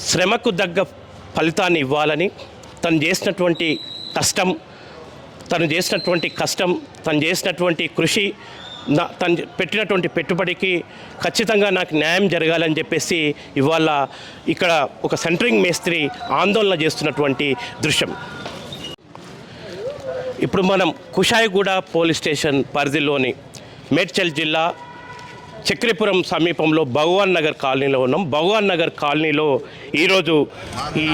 శ్రమకు తగ్గ ఫలితాన్ని ఇవ్వాలని తను చేసినటువంటి కష్టం తను చేసినటువంటి కష్టం తను చేసినటువంటి కృషి నా తను పెట్టినటువంటి పెట్టుబడికి ఖచ్చితంగా నాకు న్యాయం జరగాలని చెప్పేసి ఇవాళ ఇక్కడ ఒక సెంటరింగ్ మేస్త్రి ఆందోళన చేస్తున్నటువంటి దృశ్యం. ఇప్పుడు మనం కుషాయిగూడ పోలీస్ స్టేషన్ పరిధిలోని మేడ్చల్ జిల్లా చక్రిపురం సమీపంలో భగవాన్ నగర్ కాలనీలో ఉన్నాం. భగవాన్ నగర్ కాలనీలో ఈరోజు ఈ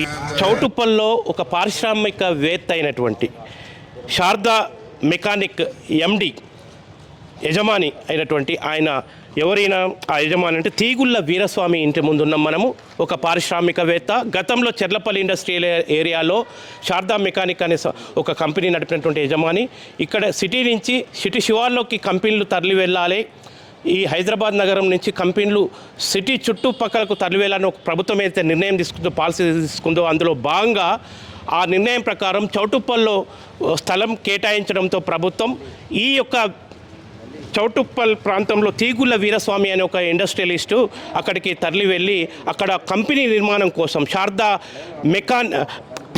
ఈ చౌటుప్పల్లో ఒక పారిశ్రామికవేత్త అయినటువంటి శారదా మెకానిక్ ఎండి యజమాని అయినటువంటి ఆయన ఎవరైనా ఆ యజమాని అంటే తీగుళ్ళ వీరస్వామి ఇంటి ముందున్నాం మనము ఒక పారిశ్రామికవేత్త గతంలో చెర్లపల్లి ఇండస్ట్రియల్ ఏరియాలో శారదా మెకానిక్ అనే ఒక కంపెనీ నడిపినటువంటి యజమాని ఇక్కడ సిటీ నుంచి సిటీ శివార్లోకి కంపెనీలు తరలి వెళ్ళాలి. ఈ హైదరాబాద్ నగరం నుంచి కంపెనీలు సిటీ చుట్టుపక్కలకు తరలివేయాలని ఒక ప్రభుత్వం అయితే నిర్ణయం తీసుకుందో పాలసీ తీసుకుందో అందులో భాగంగా ఆ నిర్ణయం ప్రకారం చౌటుప్పల్లో స్థలం కేటాయించడంతో ప్రభుత్వం ఈ యొక్క చౌటుప్పల్ ప్రాంతంలో తీగుల వీరస్వామి అనే ఒక ఇండస్ట్రియలిస్టు అక్కడికి తరలి వెళ్ళి అక్కడ కంపెనీ నిర్మాణం కోసం శారదా మెకాన్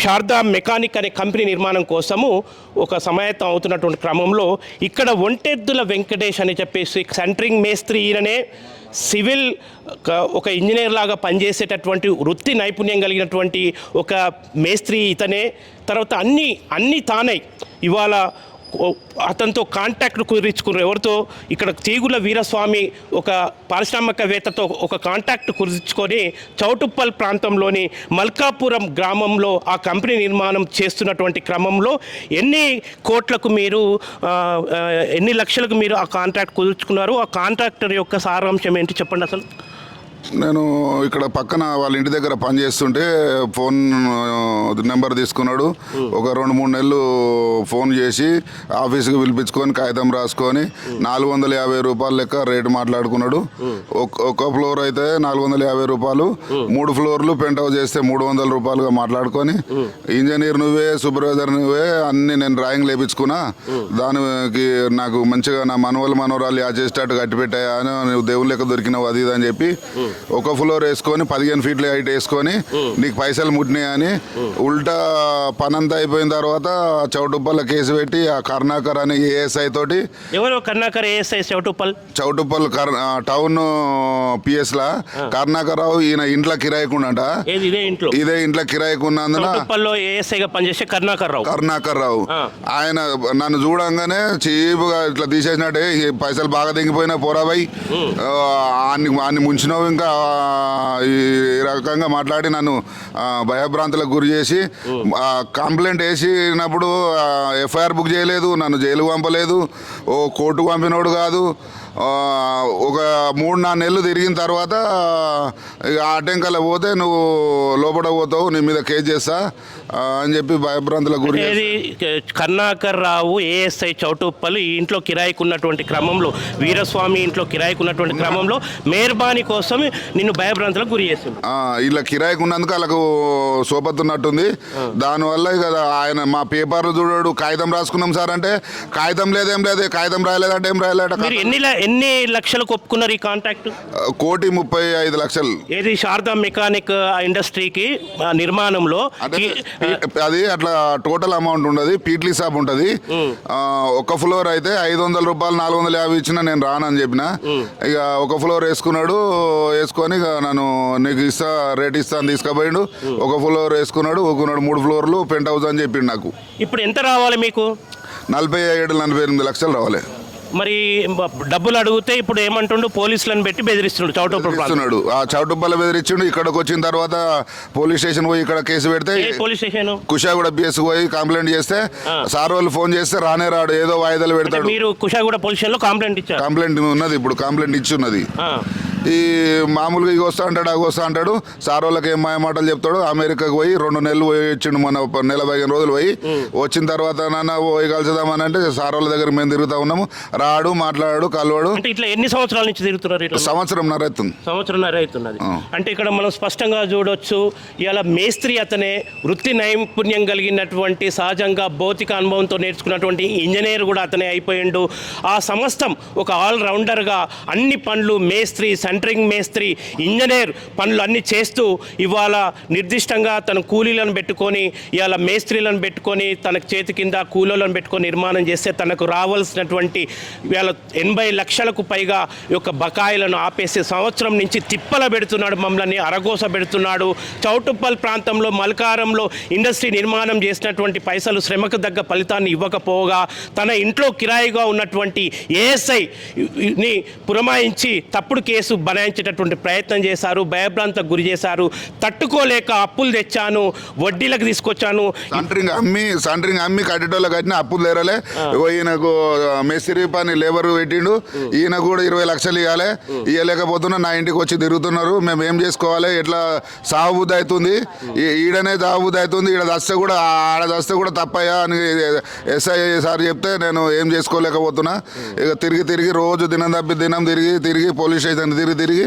శారదా మెకానిక్ అనే కంపెనీ నిర్మాణం కోసము ఒక సమాయత్తం అవుతున్నటువంటి క్రమంలో ఇక్కడ ఒంటెద్దుల వెంకటేష్ అని చెప్పేసి సెంటరింగ్ మేస్త్రి ఈయననే సివిల్ ఒక- ఇంజనీర్ లాగా పనిచేసేటటువంటి వృత్తి నైపుణ్యం కలిగినటువంటి ఒక మేస్త్రి ఇతనే. తర్వాత అన్ని అన్ని తానై ఇవాళ అతనితో కాంటాక్ట్ కుదిరించుకున్నారు. ఎవరితో? ఇక్కడ తీగుల వీరస్వామి ఒక పారిశ్రామికవేత్తతో ఒక కాంటాక్ట్ కుదుర్చుకొని చౌటుప్పల్ ప్రాంతంలోని మల్కాపురం గ్రామంలో ఆ కంపెనీ నిర్మాణం చేస్తున్నటువంటి క్రమంలో ఎన్ని కోట్లకు మీరు ఎన్ని లక్షలకు మీరు ఆ కాంట్రాక్ట్ కుదుర్చుకున్నారు ఆ కాంట్రాక్టర్ యొక్క సారాంశం ఏంటి చెప్పండి అసలు? నేను ఇక్కడ పక్కన వాళ్ళ ఇంటి దగ్గర పని చేస్తుంటే ఫోన్ నెంబర్ తీసుకున్నాడు. ఒక రెండు మూడు నెలలు ఫోన్ చేసి ఆఫీస్కి పిలిపించుకొని కాగితం రాసుకొని నాలుగు వందల యాభై రూపాయల లెక్క రేటు మాట్లాడుకున్నాడు. ఒక- ఫ్లోర్ అయితే నాలుగు వందల యాభై రూపాయలు మూడు ఫ్లోర్లు పెంట్ హౌస్ చేస్తే మూడు వందల రూపాయలుగా మాట్లాడుకొని ఇంజనీర్ నువ్వే సూపర్వైజర్ నువ్వే అన్ని నేను డ్రాయింగ్ లేపించుకున్నా. దానికి నాకు మంచిగా నా మనవల మనవరాలు యాచేసేటట్టు కట్టి పెట్టాయా అని నువ్వు దేవుని లెక్క దొరికినావు అది ఇది అని చెప్పి ఒక ఫ్లోర్ వేసుకొని పదిహేను ఫీట్ల హైట్ వేసుకొని నీకు పైసలు ముట్టినాయి అని ఉల్టా పనంతా అయిపోయిన తర్వాత చౌటుప్పల్ల కేసు పెట్టి ఆ కర్ణాకర్ అనే ఏఎస్ఐ తోటి ఎవరు? Karnakar ASI Choutuppal? Choutuppal town PS లా కర్ణాకర్రావు ఈయన ఇంట్లో కిరాయికుండంట. ఇదే ఇంట్లో? ఇదే ఇంట్లో కిరాయికున్నందున ఏఎస్ఐగా పనిచేసే కర్ణాకర్ రావు కరుణాకర్ రావు. ఆయన నన్ను చూడంగానే చీపుగా ఇట్లా తీసేసినట్టే పైసలు బాగా దిగిపోయినా పోరాబాయ్ అన్ని అన్ని ముంచినావు ఇంకా. ఆ, ఈ రకంగా మాట్లాడి నన్ను భయభ్రాంతులకు గురి చేసి కంప్లైంట్ వేసినప్పుడు ఎఫ్ఐఆర్ బుక్ చేయలేదు నన్ను జైలు పంపలేదు ఓ కోర్టుకు పంపినోడు కాదు ఒక మూడు నాలుగు నెలలు తిరిగిన తర్వాత ఇక ఆ టెంకల పోతే నువ్వు లోపల పోతావు నీ మీద కేసు చేస్తా అని చెప్పి భయభ్రాంతులకు గురి కర్ణాకర్ రావు ఏఎస్ఐ చౌటుప్పలు ఈ ఇంట్లో కిరాయికి ఉన్నటువంటి క్రమంలో వీరస్వామి ఇంట్లో కిరాయికి ఉన్నటువంటి క్రమంలో మేర్బాని కోసం నిన్ను భయభ్రాంతులకు గురి చేస్తుంది ఇలా కిరాయికి ఉన్నందుకు వాళ్ళకు సోపత్తున్నట్టుంది. దానివల్ల ఇక ఆయన మా పేపర్లు చూడడు కాగితం రాసుకున్నాం సార్ అంటే కాగితం లేదేం లేదు కాగితం రాయలేదంటే ఏం రాయలేట మీరు ఎన్ని ఎన్ని లక్షలకు ఒప్పుకున్నారు ఈ కాంట్రాక్ట్? కోటి ముప్పై ఐదు లక్షలు. ఏది శారదా మెకానిక్ ఇండస్ట్రీకి నిర్మాణంలో? అది అట్లా టోటల్ అమౌంట్ ఉండదు పీట్లీ షాప్ ఉంటుంది. ఒక ఫ్లోర్ అయితే ఐదు వందల రూపాయలు నాలుగు వందల యాభై ఇచ్చిన నేను రానని చెప్పిన. ఇక ఒక ఫ్లోర్ వేసుకున్నాడు వేసుకొని ఇక నన్ను నీకు ఇస్తా రేట్ ఇస్తా అని తీసుకుపోయిండు. ఒక ఫ్లోర్ వేసుకున్నాడు ఊకున్నాడు మూడు ఫ్లోర్లు పెంట్ హౌస్ అని చెప్పిండు నాకు. ఇప్పుడు ఎంత రావాలి మీకు? నలభై ఏడు నలభై ఎనిమిది లక్షలు రావాలి. మరి డబ్బులు అడిగితే ఇప్పుడు ఏమంటుండు? పోలీసులను పెట్టి బెదిరిస్తున్నాడు. చౌటుప్పల్ ఆ చౌటుప్పల్ల బెదిరించిండు ఇక్కడికి వచ్చిన తర్వాత పోలీస్ స్టేషన్ పోయి ఇక్కడ కేసు పెడితే పోలీస్ స్టేషన్? కుషాగూడ బిఎస్ పోయి కంప్లైంట్ చేస్తే సార్ వాళ్ళు ఫోన్ చేస్తే రానే రాడు ఏదో వాయిదాలు పెడతాడు. మీరు కుషాగూడ పోలీస్ స్టేషన్లో కంప్లైంట్ ఇచ్చారు? కంప్లైంట్ ఉన్నది ఇప్పుడు కంప్లైంట్ ఇచ్చి ఉన్నది. ఈ మామూలుగా ఇక వస్తా అంటాడు అవి వస్తా అంటాడు. సార్ వాళ్ళకి ఏం మాయ మాటలు చెప్తాడు అమెరికాకు పోయి రెండు నెలలు పోయి వచ్చిండు మన ప- నెల పదిహేను రోజులు పోయి. వచ్చిన తర్వాత నాన్న పోయి కలిసిదామని అంటే సార్ వాళ్ళ దగ్గర మేము తిరుగుతా ఉన్నాము. రాడు మాట్లాడాడు కలవాడు. అంటే ఇట్లా ఎన్ని సంవత్సరాల నుంచి తిరుగుతున్నారు ఇట్లా? సంవత్సరం నరెత్తుంది సంవత్సరంన్నర అవుతున్నది. అంటే ఇక్కడ మనం స్పష్టంగా చూడొచ్చు ఇవాళ మేస్త్రి అతనే వృత్తి నైపుణ్యం కలిగినటువంటి సహజంగా భౌతిక అనుభవంతో నేర్చుకున్నటువంటి ఇంజనీర్ కూడా అతనే అయిపోయిండు. ఆ సమస్తం ఒక ఆల్ రౌండర్గా అన్ని పనులు మేస్త్రి సెంటరింగ్ మేస్త్రి ఇంజనీర్ పనులు అన్నీ చేస్తూ ఇవాళ నిర్దిష్టంగా తన కూలీలను పెట్టుకొని ఇవాళ మేస్త్రీలను పెట్టుకొని తన చేతి కింద కూలీలను పెట్టుకొని నిర్మాణం చేస్తే తనకు రావాల్సినటువంటి ఇవాళ ఎనభై లక్షలకు పైగా యొక్క బకాయిలను ఆపేసి సంవత్సరం నుంచి తిప్పల పెడుతున్నాడు మమ్మల్ని అరగోస పెడుతున్నాడు. చౌటుప్పల్ ప్రాంతంలో మల్కారంలో ఇండస్ట్రీ నిర్మాణం చేసినటువంటి పైసలు శ్రమకు తగ్గ ఫలితాన్ని ఇవ్వకపోగా తన ఇంట్లో కిరాయిగా ఉన్నటువంటి ఏఎస్ఐని పురమాయించి తప్పుడు కేసు బనాయించేటటువంటి ప్రయత్నం చేశారు భయభ్రాంతకు గురి చేశారు తట్టుకోలేక అప్పులు తెచ్చాను వడ్డీలకు తీసుకొచ్చాను. సెంటరింగ్ అమ్మి సెంటరింగ్ అమ్మి కట్టేటోళ్ళు కట్టిన అప్పులు లేరలే ఈయనకు మేస్త్రి పని లేబర్ పెట్టిండు. ఈయన కూడా ఇరవై లక్షలు ఇవ్వాలి. ఇవ్వలేకపోతున్నా నా ఇంటికి వచ్చి తిరుగుతున్నారు. మేము ఏం చేసుకోవాలి? ఎట్లా సాగు బుద్ధి అవుతుంది ఈడనే సాగు బుద్ధి అవుతుంది. ఈడ దస్తే కూడా ఆడ దస్తే కూడా తప్పయ్యా అని ఎస్ఐ సార్ చెప్తే నేను ఏం చేసుకోలేకపోతున్నా. ఇక తిరిగి తిరిగి రోజు దినం తప్పి దినం తిరిగి తిరిగి పోలీస్ స్టేషన్ తిరిగి తిరిగి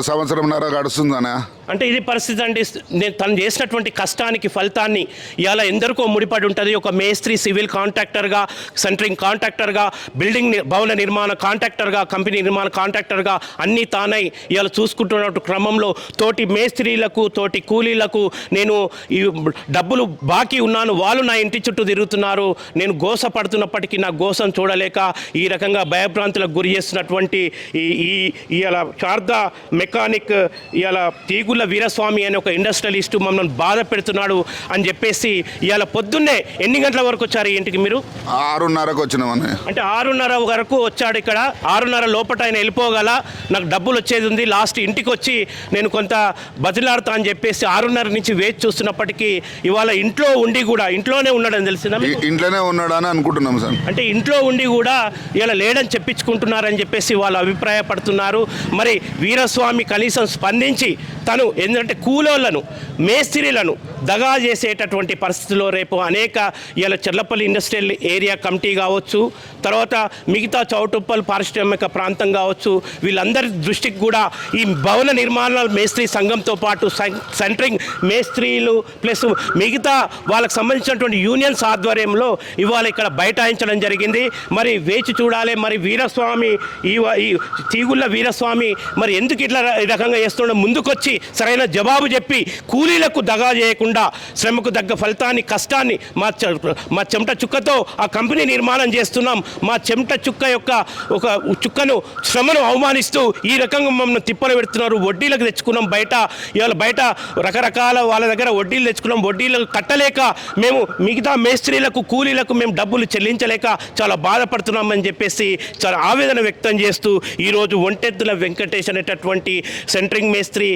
సంవత్సరంన్నర గడుస్తుందనా. అంటే ఇది పరిస్థితి అండి. నేను తను చేసినటువంటి కష్టానికి ఫలితాన్ని ఇవాళ ఎందరికో ముడిపడి ఉంటుంది. ఒక మేస్త్రి సివిల్ కాంట్రాక్టర్గా సెంటరింగ్ కాంట్రాక్టర్గా బిల్డింగ్ ని- భవన నిర్మాణ కాంట్రాక్టర్గా కంపెనీ నిర్మాణ కాంట్రాక్టర్గా అన్నీ తానై ఇవాళ చూసుకుంటున్న క్రమంలో తోటి మేస్త్రీలకు తోటి కూలీలకు నేను ఈ డబ్బులు బాకీ ఉన్నాను. వాళ్ళు నా ఇంటి చుట్టూ తిరుగుతున్నారు. నేను గోస పడుతున్నప్పటికీ నా గోసం చూడలేక ఈ రకంగా భయభ్రాంతులకు గురి చేస్తున్నటువంటి ఈ ఈ ఇవాళ శారదా మెకానిక్ ఇవాళ తీగులు వీరస్వామి అనే ఒక ఇండస్ట్రియలిస్ట్ మమ్మల్ని బాధ పెడుతున్నాడు అని చెప్పేసి ఇవాళ పొద్దున్నే ఎన్ని గంటల వరకు వచ్చారు ఈ ఇంటికి మీరు? ఆరున్నరకు వచ్చినామని అంటే ఆరున్నర వరకు వచ్చాడు ఇక్కడ. ఆరున్నర లోపట ఆయన వెళ్ళిపోగల. నాకు డబ్బులు వచ్చేది ఉంది. లాస్ట్ ఇంటికి వచ్చి నేను కొంత బతిలాడతా అని చెప్పేసి ఆరున్నర నుంచి వేచి చూస్తున్నప్పటికీ ఇవాళ ఇంట్లో ఉండి కూడా ఇంట్లోనే ఉన్నాడని తెలిసిందా ఇంట్లోనే ఉన్నాడని అనుకుంటున్నాం సార్. అంటే ఇంట్లో ఉండి కూడా ఇలా లేడని చెప్పించుకుంటున్నారని చెప్పేసి వాళ్ళు అభిప్రాయపడుతున్నారు. మరి వీరస్వామి కనీసం స్పందించి తను ఎందుకంటే కూలోళ్ళను మేస్త్రీలను దగా చేసేటటువంటి పరిస్థితిలో రేపు అనేక ఇలా చెర్లపల్లి ఇండస్ట్రియల్ ఏరియా కమిటీ కావచ్చు తర్వాత మిగతా చౌటుప్పల్ పారిశ్రామిక ప్రాంతం కావచ్చు వీళ్ళందరి దృష్టికి కూడా ఈ భవన నిర్మాణ మేస్త్రీ సంఘంతో పాటు సెం- సెంటరింగ్ మేస్త్రీలు ప్లస్ మిగతా వాళ్ళకి సంబంధించినటువంటి యూనియన్స్ ఆధ్వర్యంలో ఇవాళ ఇక్కడ బైఠాయించడం జరిగింది. మరి వేచి చూడాలి మరి వీరస్వామి ఈ ఈ తీగుళ్ళ వీరస్వామి మరి ఎందుకు ఇట్లా ఈ రకంగా చేస్తుండో ముందుకొచ్చి సరైన జవాబు చెప్పి కూలీలకు దగా చేయకుండా శ్రమకు తగ్గ ఫలితాన్ని కష్టాన్ని మా చె- మా చెమట చుక్కతో ఆ కంపెనీ నిర్మాణం చేస్తున్నాం. మా చెమట చుక్క యొక్క ఒక చుక్కను శ్రమను అవమానిస్తూ ఈ రకంగా మమ్మల్ని తిప్పలు పెడుతున్నారు. వడ్డీలకు తెచ్చుకున్నాం బయట. ఇవాళ బయట రకరకాల వాళ్ళ దగ్గర వడ్డీలు తెచ్చుకున్నాం. వడ్డీలకు కట్టలేక మేము మిగతా మేస్త్రీలకు కూలీలకు మేము డబ్బులు చెల్లించలేక చాలా బాధపడుతున్నామని చెప్పేసి చాలా ఆవేదన వ్యక్తం చేస్తూ ఈరోజు ఒంటెద్దుల వెంకటేష్ అనేటటువంటి సెంటరింగ్ మేస్త్రి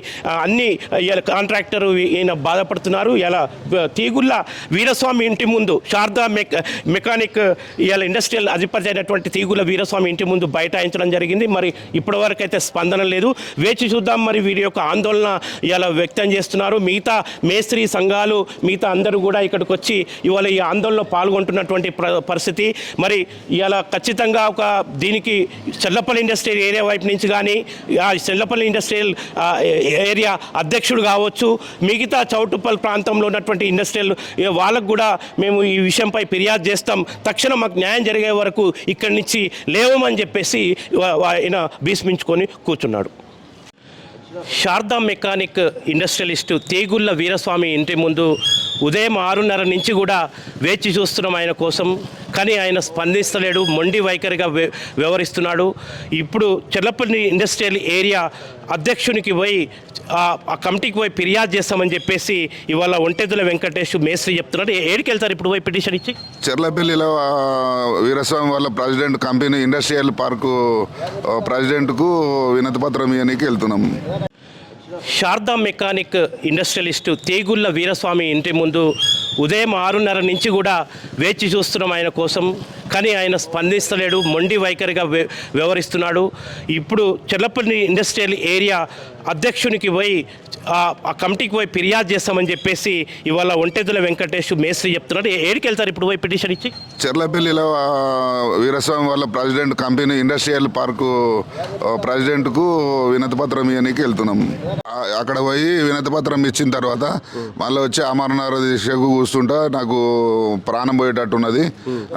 అన్ని కాంట్రాక్టర్ ఈయన బాధపడుతున్నారు. ఇలా తీగుళ్ళ వీరస్వామి ఇంటి ముందు శారదా మెక్ మెకానిక్ ఇలా ఇండస్ట్రియల్ అధిపతి అయినటువంటి తీగుల వీరస్వామి ఇంటి ముందు బైఠాయించడం జరిగింది. మరి ఇప్పటివరకు అయితే స్పందన లేదు. వేచి చూద్దాం మరి వీరి యొక్క ఆందోళన ఇలా వ్యక్తం చేస్తున్నారు. మిగతా మేస్త్రీ సంఘాలు మిగతా అందరూ కూడా ఇక్కడికి వచ్చి ఇవాళ ఈ ఆందోళనలో పాల్గొంటున్నటువంటి పరిస్థితి. మరి ఇవాళ ఖచ్చితంగా ఒక దీనికి చెల్లపల్లి ఇండస్ట్రియల్ ఏరియా వైపు నుంచి కానీ ఆ చెల్లపల్లి ఇండస్ట్రియల్ ఏరియా అధ్యక్షుడు కావచ్చు మిగతా చౌటుప్పల్ ప్రాంతంలో ఉన్నటువంటి ఇండస్ట్రియల్ వాళ్ళకు కూడా మేము ఈ విషయంపై ఫిర్యాదు చేస్తాం. తక్షణం మాకు న్యాయం జరిగే వరకు ఇక్కడి నుంచి లేవమని చెప్పేసి ఆయన భీష్మించుకొని కూర్చున్నాడు. శారదా మెకానిక్ ఇండస్ట్రియలిస్టు తేగుళ్ళ వీరస్వామి ఇంటి ముందు ఉదయం ఆరున్నర నుంచి కూడా వేచి చూస్తున్నాం ఆయన కోసం. కానీ ఆయన స్పందిస్తలేడు మొండి వైఖరిగా వ్య- వ్యవహరిస్తున్నాడు. ఇప్పుడు చెల్లపల్లి ఇండస్ట్రియల్ ఏరియా అధ్యక్షునికి పోయి ఆ కమిటీకి పోయి ఫిర్యాదు చేస్తామని చెప్పేసి ఇవాళ ఒంటెదుల వెంకటేష్ మేస్త్రి చెప్తున్నాడు. ఏడికి వెళ్తారు ఇప్పుడు పోయి పిటిషన్ ఇచ్చి? చెర్లపల్లిలో వీరస్వామి వాళ్ళ ప్రెసిడెంట్ కంపెనీ ఇండస్ట్రియల్ పార్కు ప్రెసిడెంట్కు వినతిపత్రం ఇవ్వడానికి వెళ్తున్నాం. శారదా మెకానిక్ ఇండస్ట్రియలిస్టు తేగుళ్ళ వీరస్వామి ఇంటి ముందు ఉదయం ఆరున్నర నుంచి కూడా వేచి చూస్తున్నాం ఆయన కోసం. కానీ ఆయన స్పందిస్తలేడు మొండి వైఖరిగా వ్య- వ్యవహరిస్తున్నాడు. ఇప్పుడు చెల్లపల్లి ఇండస్ట్రియల్ ఏరియా అధ్యక్షునికి పోయి ఆ- కమిటీకి పోయి ఫిర్యాదు చేస్తామని చెప్పేసి ఇవాళ ఒంటెద్దుల వెంకటేష్ మేస్త్రి చెప్తున్నాడు ఏడికి వెళ్తారు ఇప్పుడు పోయి పిటిషన్ ఇచ్చి? చెర్లపల్లిలో వీరస్వామి వాళ్ళ ప్రెసిడెంట్ కంపెనీ ఇండస్ట్రియల్ పార్కు ప్రెసిడెంట్కు వినతిపత్రం ఇవ్వడానికి వెళ్తున్నాం. అక్కడ పోయి వినతిపత్రం ఇచ్చిన తర్వాత మళ్ళీ వచ్చి అమరనాథ దీక్షకు కూర్చుంటా నాకు ప్రాణం పోయేటట్టున్నది.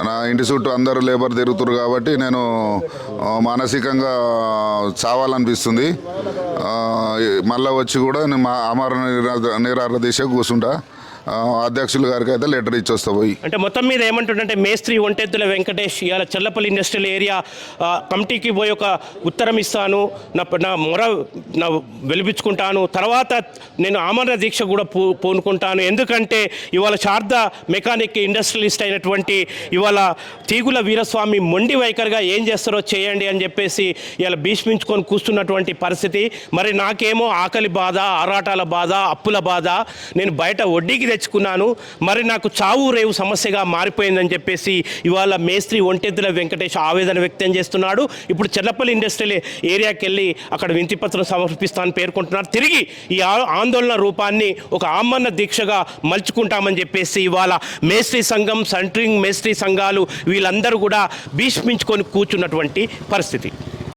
నా ఇంటి చుట్టూ అందరూ లేబర్ తిరుగుతారు కాబట్టి నేను మానసికంగా చావాలనిపిస్తుంది. మళ్ళీ మళ్ళా వచ్చి కూడా నేను మా అమర నిరా- నిరాహార దీక్ష కూర్చుంటా. అధ్యక్షులు గారికి అయితే లెటర్ ఇచ్చి వస్తా పోయి. అంటే మొత్తం మీద ఏమంటుండంటే మేస్త్రి ఒంటెద్దుల వెంకటేష్ ఇవాళ చల్లపల్లి ఇండస్ట్రియల్ ఏరియా కమిటీకి పోయి ఒక ఉత్తరం ఇస్తాను నా నా మొర నా వెలిపించుకుంటాను తర్వాత నేను ఆమరణ దీక్ష కూడా పూ పూనుకుంటాను. ఎందుకంటే ఇవాళ శారద మెకానిక్ ఇండస్ట్రియలిస్ట్ అయినటువంటి ఇవాళ తీగుల వీరస్వామి మొండి వైఖరిగా ఏం చేస్తారో చేయండి అని చెప్పేసి ఇలా భీష్మించుకొని కూర్చున్నటువంటి పరిస్థితి. మరి నాకేమో ఆకలి బాధ ఆరాటాల బాధ అప్పుల బాధ. నేను బయట వడ్డీకి తెచ్చుకున్నాను. మరి నాకు చావు రేవు సమస్యగా మారిపోయిందని చెప్పేసి ఇవాళ మేస్త్రి ఒంటెద్దుల వెంకటేష్ ఆవేదన వ్యక్తం చేస్తున్నాడు. ఇప్పుడు చెల్లపల్లి ఇండస్ట్రియల్ ఏరియాకి వెళ్ళి అక్కడ వింతిపత్రం సమర్పిస్తానని పేర్కొంటున్నారు. తిరిగి ఈ ఆందోళన రూపాన్ని ఒక ఆమరణ దీక్షగా మలుచుకుంటామని చెప్పేసి ఇవాళ మేస్త్రి సంఘం సెంట్రింగ్ మేస్త్రి సంఘాలు వీళ్ళందరూ కూడా భీష్మించుకొని కూర్చున్నటువంటి పరిస్థితి.